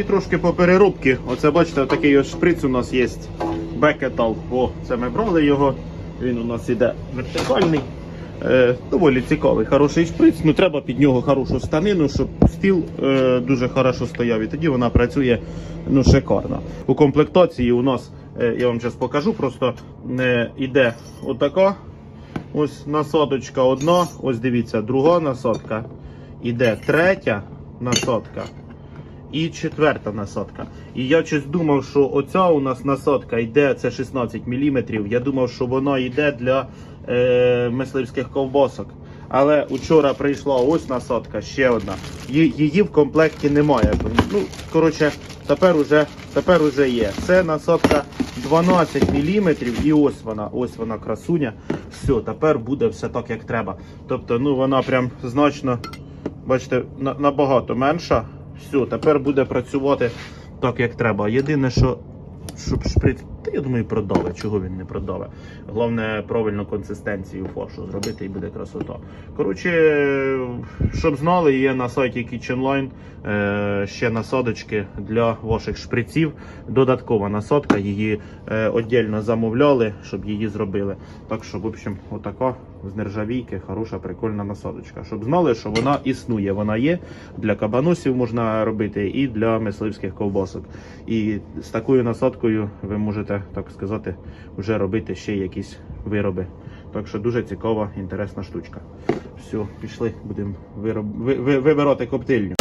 І трошки по переробці. Оце бачите, такий ось шприц у нас є. Бекетал. О, це ми брали його. Він у нас іде вертикальний. Е, доволі цікавий, хороший шприц. Ну треба під нього хорошу станину, щоб стіл е, дуже хорошо стояв. І тоді вона працює ну, шикарно. У комплектації у нас, е, я вам зараз покажу, просто е, іде отака. Ось насадочка одна. Ось дивіться, друга насадка. Іде третя насадка і четверта насадка. І я щось думав, що оця у нас насадка йде, це 16 мм. Я думав, що вона йде для е, мисливських ковбасок. Але вчора прийшла ось насадка, ще одна. Її в комплекті немає. Ну, коротше, тепер уже, тепер уже є. Це насадка 12 мм і ось вона, ось вона красуня. Все, тепер буде все так, як треба. Тобто, ну вона прям значно, бачите, на- набагато менша. Все, тепер буде працювати так, як треба. Єдине, що щоб шприц, та я думаю, продаве. Чого він не продаве? Головне, правильну консистенцію фаршу зробити і буде красота. Коротше, щоб знали, є на сайті KitchenLine е, ще насадочки для ваших шприців. Додаткова насадка, її е, віддільно замовляли, щоб її зробили. Так що, в общем, отака з нержавійки, хороша, прикольна насадочка. Щоб знали, що вона існує. Вона є для кабаносів можна робити і для мисливських ковбасок. І з такою насадкою ви можете, так сказати, вже робити ще якісь вироби. Так що дуже цікава, інтересна штучка. Все, пішли, будемо вибирати коптильню.